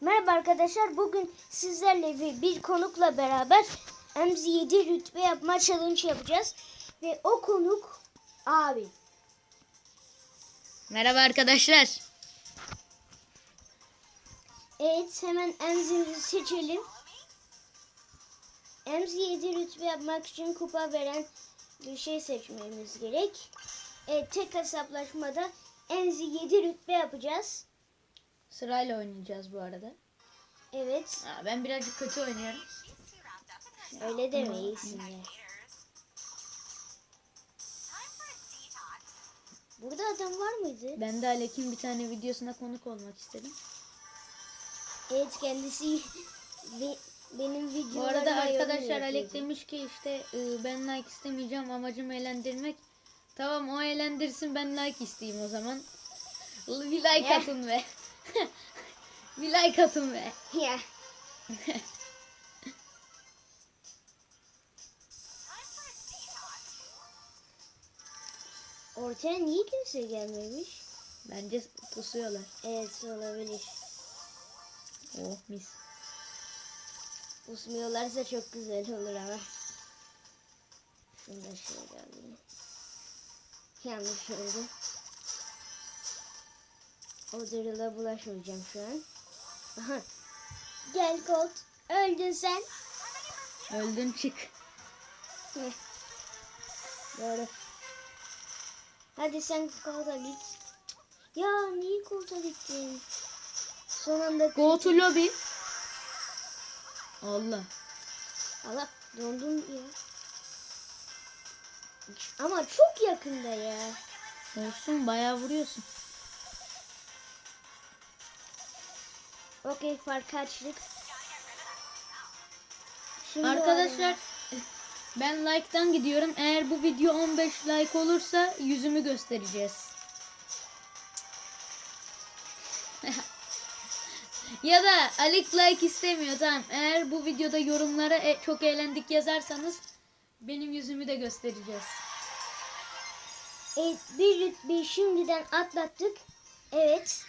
Merhaba arkadaşlar. Bugün sizlerle ve bir konukla beraber MZ7 rütbe yapma challenge yapacağız. Ve o konuk abi. Merhaba arkadaşlar. Evet hemen MZ'mizi seçelim. MZ7 rütbe yapmak için kupa veren bir şey seçmemiz gerek. Evet tek hesaplaşmada MZ7 rütbe yapacağız. Sırayla oynayacağız bu arada. Evet Aa, ben birazcık kötü oynuyorum. öyle demeyiz. ya. Burada adam var mıydı? Ben de Alek'in bir tane videosuna konuk olmak istedim. Evet kendisi be- benim Bu videolarıma arada yorum arkadaşlar Alek demiş ki işte ben like istemeyeceğim amacım eğlendirmek. Tamam o eğlendirsin ben like isteyeyim o zaman. Bir like atın be. bir like atın be. Ya. Ortaya niye kimse gelmemiş? Bence pusuyorlar. Evet olabilir. Oh mis. Usmuyorlarsa çok güzel olur ama. Şunu da şöyle alayım. Yanlış oldu. O dırıla bulaşmayacağım şu an. Aha. Gel Colt. Öldün sen. Öldün çık. Heh. Doğru. Hadi sen kolta git. Ya niye kolta gittin? Son anda Go to lobby. Allah. Allah dondum ya. Ama çok yakında ya. Olsun bayağı vuruyorsun. Okey fark açtık. Şimdi Arkadaşlar ben like'tan gidiyorum. Eğer bu video 15 like olursa yüzümü göstereceğiz. ya da Alik like istemiyor tamam. Eğer bu videoda yorumlara e- çok eğlendik yazarsanız benim yüzümü de göstereceğiz. Evet, bir rütbeyi şimdiden atlattık. Evet.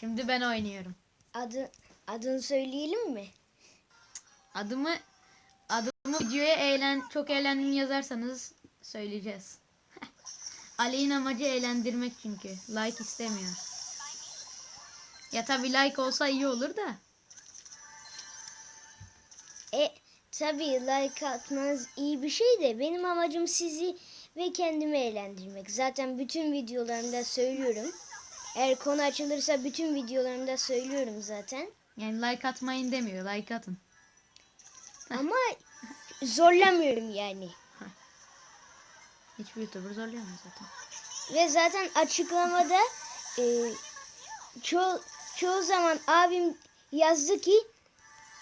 Şimdi ben oynuyorum. Adı adını söyleyelim mi? Adımı adımı videoya eğlen çok eğlendim yazarsanız söyleyeceğiz. Ali'nin amacı eğlendirmek çünkü. Like istemiyor. Ya tabi like olsa iyi olur da. E tabii like atmanız iyi bir şey de benim amacım sizi ve kendimi eğlendirmek. Zaten bütün videolarımda söylüyorum. Eğer konu açılırsa bütün videolarımda söylüyorum zaten. Yani like atmayın demiyor. Like atın. Ama zorlamıyorum yani. Hiçbir YouTuber zorlayamaz zaten. Ve zaten açıklamada e, çoğu, çoğu zaman abim yazdı ki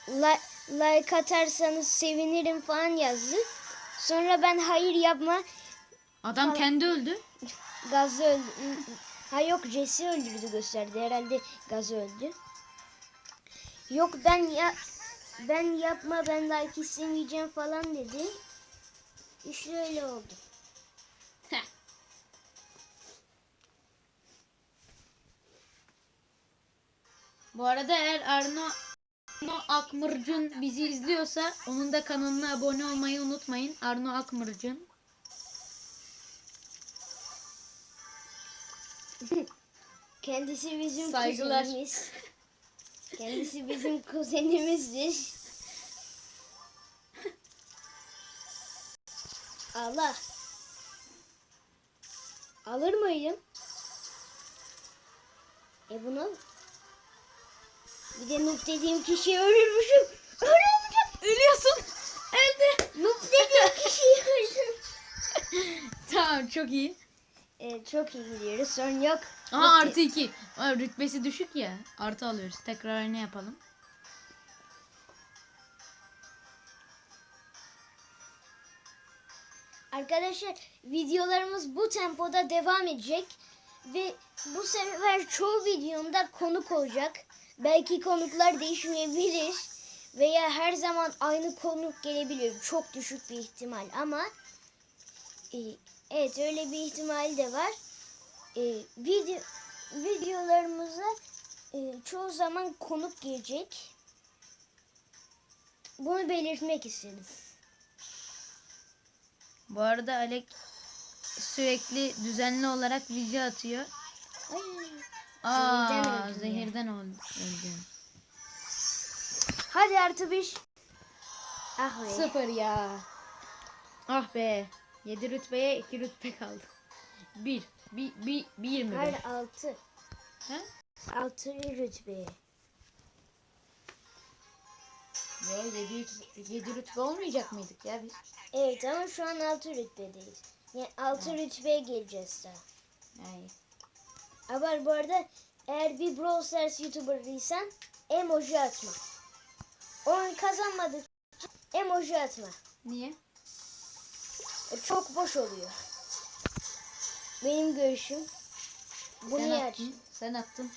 "Li- like atarsanız sevinirim falan yazdı. Sonra ben hayır yapma Adam kendi öldü. Gazı öldü. Ha yok Jesse öldürdü gösterdi. Herhalde Gazı öldü. Yok ben ya ben yapma ben like istemeyeceğim falan dedi. İşte öyle oldu. Bu arada eğer Arno Arno Akmırcın bizi izliyorsa onun da kanalına abone olmayı unutmayın. Arno Akmırcın. Kendisi bizim Saygılar. kuzenimiz. Kendisi bizim kuzenimizdir. Allah. Alır mıyım? E bunu bir de Noob dediğim kişiyi öldürmüşüm. Öldürmüşüm. Ölüyorsun. Öldü. Noob dediğim kişiyi öldürdüm. Tamam çok iyi. E, çok iyi gidiyoruz. Sorun yok. Aha Noob artı 2. Rütbesi düşük ya. Artı alıyoruz. Tekrar ne yapalım? Arkadaşlar videolarımız bu tempoda devam edecek ve bu sefer çoğu videomda konuk olacak. Belki konuklar değişmeyebilir veya her zaman aynı konuk gelebilir. Çok düşük bir ihtimal ama e, Evet öyle bir ihtimal de var. Ee, video videolarımıza e, çoğu zaman konuk gelecek. Bunu belirtmek istedim. Bu arada Alek sürekli düzenli olarak video atıyor. Ay, Aa, Zehirden öldü. Hadi artı bir. Ah be. Sıfır ya. Ah be. 7 rütbeye 2 rütbe kaldı. 1. 1 1 1 mi? Hayır altı. He? Altı rütbe. Ya 7 7 rütbe olmayacak mıydık ya biz? Evet ama şu an altı rütbedeyiz. Yani altı rütbeye geleceğiz daha. Yani Ama bu arada eğer bir Brawl Stars YouTuber'ıysan emoji atma. Oyun kazanmadık emoji atma. niye? O çok boş oluyor. Benim görüşüm. Bu Sen aç? attın. Sen attın.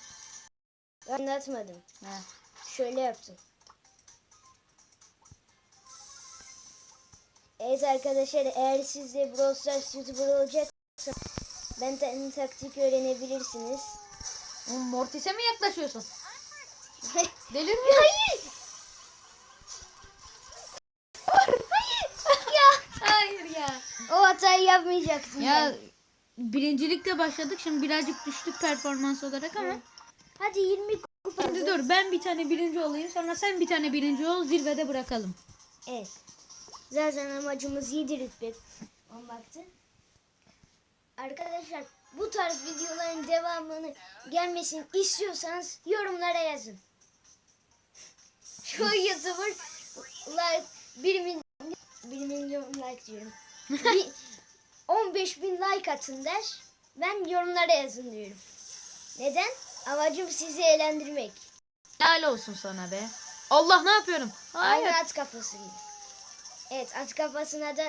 Ben atmadım. Ha. Şöyle yaptım. Evet arkadaşlar eğer siz de Brawl Stars YouTuber olacaksanız benden taktik öğrenebilirsiniz. Mortis'e mi yaklaşıyorsun? Delirmiyor. Hayır. ya Hayır ya. o hatayı yapmayacaktın. Ya birincilikle başladık şimdi birazcık düştük performans olarak ama. Hadi 20 kupa. Şimdi dur ben bir tane birinci olayım sonra sen bir tane birinci ol zirvede bırakalım. Evet. Zaten amacımız 7 rütbe olmaktı. Arkadaşlar bu tarz videoların devamını gelmesini istiyorsanız yorumlara yazın. Şu YouTuber like 1 milyon 1 milyon like diyorum. Bir 15 bin like atın der. Ben yorumlara yazın diyorum. Neden? Amacım sizi eğlendirmek. Helal olsun sana be. Allah ne yapıyorum? Hayır. Aynı at kafası gibi. Evet at kafasına da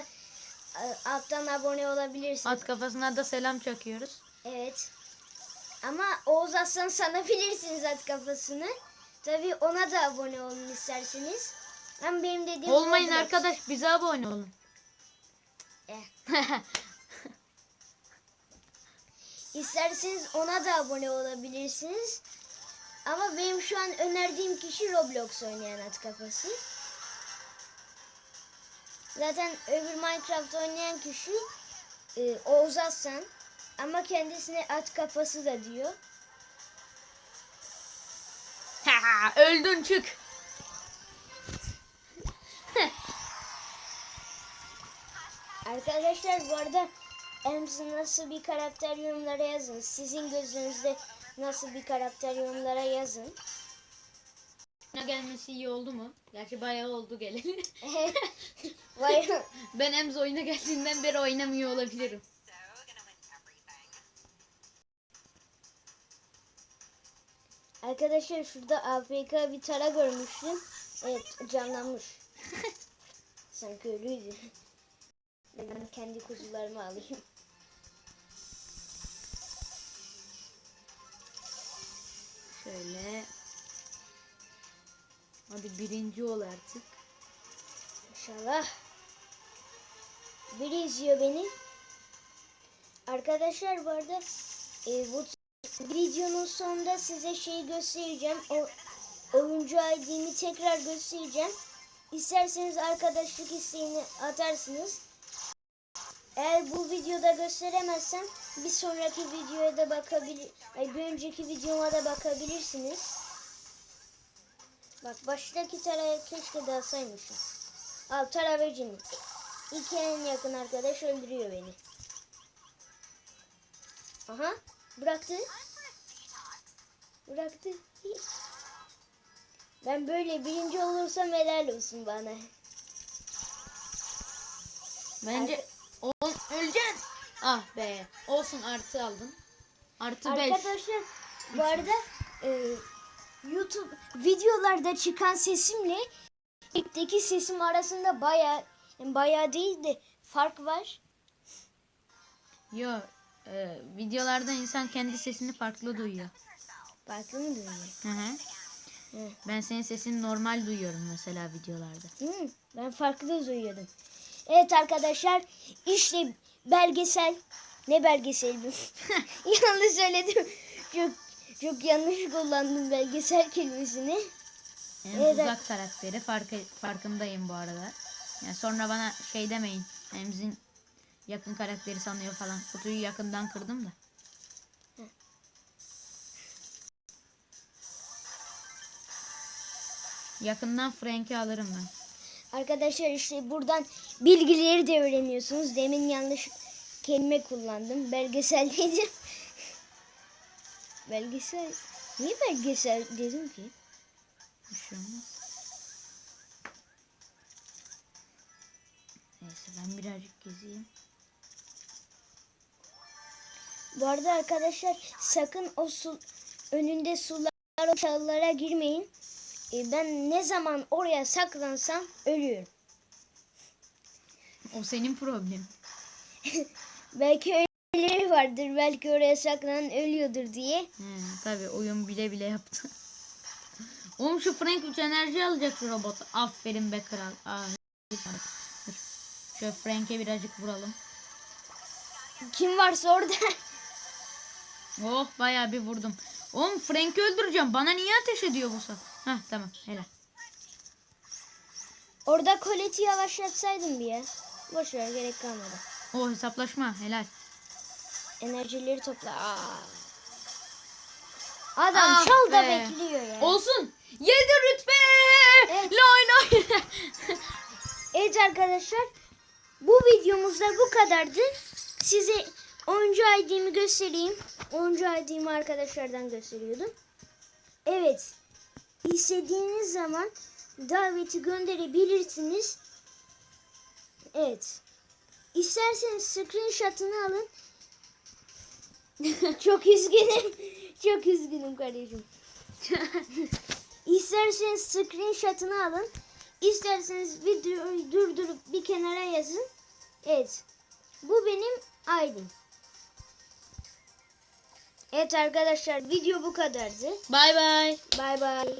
e, alttan abone olabilirsiniz. At kafasına da selam çakıyoruz. Evet. Ama Oğuz Aslan sanabilirsiniz at kafasını. Tabii ona da abone olun isterseniz. Ama benim dediğim Olmayın arkadaş bize abone olun. Eh. İsterseniz ona da abone olabilirsiniz. Ama benim şu an önerdiğim kişi Roblox oynayan at kafası. Zaten öbür Minecraft oynayan kişi e, Oğuz Aslan. Ama kendisine at kafası da diyor. Öldün çık. Arkadaşlar bu arada Ems nasıl bir karakter yorumlara yazın. Sizin gözünüzde nasıl bir karakter yorumlara yazın. Ne gelmesi iyi oldu mu? Gerçi bayağı oldu geleli. Vay ben Emz oyuna geldiğinden beri oynamıyor olabilirim. Arkadaşlar şurada AFK bir tara görmüştüm. Evet canlanmış. Sanki ölüydü. Ben kendi kuzularımı alayım. Şöyle. Hadi birinci ol artık. İnşallah. Biri izliyor beni. Arkadaşlar bu arada e, bu videonun sonunda size şeyi göstereceğim. O oyuncu ID'mi tekrar göstereceğim. İsterseniz arkadaşlık isteğini atarsınız. Eğer bu videoda gösteremezsem bir sonraki videoya da bakabilir, ay bir önceki videoma da bakabilirsiniz. Bak baştaki taraya keşke dalsaymışım. Al tara ve cini. İki en yakın arkadaş öldürüyor beni. Aha bıraktı. Bıraktı. Ben böyle birinci olursam helal olsun bana. Bence on öleceksin. Ah be. Olsun artı aldın. Artı 5. Arkadaşlar bu arada e, YouTube videolarda çıkan sesimle ilkteki sesim arasında baya baya değil de fark var. Yo. e, videolarda insan kendi sesini farklı duyuyor. Farklı mı duyuyor? Hı hı. Hı. Ben senin sesini normal duyuyorum mesela videolarda. Hı, ben farklı duyuyordum. Evet arkadaşlar işte belgesel ne belgesel bu? yanlış söyledim. Çok çok yanlış kullandım belgesel kelimesini. En Evet. uzak karakteri farkı, farkındayım bu arada. Yani sonra bana şey demeyin. Emzin yakın karakteri sanıyor falan. Kutuyu yakından kırdım da. Yakından Frank'i alırım ben. Arkadaşlar işte buradan bilgileri de öğreniyorsunuz. Demin yanlış kelime kullandım. Belgesel dedim. belgesel. Niye belgesel dedim ki? Bir şey olmaz. Neyse ben birazcık gezeyim. Bu arada arkadaşlar sakın o su önünde sular o çalılara girmeyin. E, ben ne zaman oraya saklansam ölüyorum. O senin problemin. Belki öyleleri vardır. Belki oraya saklanan ölüyordur diye. He, tabii oyun bile bile yaptı. Oğlum şu Frank 3 enerji alacak şu robot. Aferin be kral. Aa. Şöyle Frank'e birazcık vuralım. Kim varsa orada. Oh bayağı bir vurdum. Oğlum Frank'i öldüreceğim. Bana niye ateş ediyor bu sefer? Heh tamam helal. orada koleti yavaşlatsaydım bir ya. Boş ver gerek kalmadı. O hesaplaşma helal. Enerjileri topla. Aa. Adam Ah çal da be. bekliyor ya. Olsun. 7 rütbe. Evet. Lay lay. Evet arkadaşlar bu videomuzda bu kadardı. Size oyuncu ID'mi göstereyim. Oyuncu ID'mi arkadaşlardan gösteriyordum. Evet. İstediğiniz zaman daveti gönderebilirsiniz. Evet. İsterseniz screenshot'ını alın. Çok üzgünüm. Çok üzgünüm kardeşim. İsterseniz screenshot'ını alın. İsterseniz videoyu durdurup bir kenara yazın. Evet. Bu benim ID'm. Evet arkadaşlar video bu kadardı. Bay bay. Bay bay.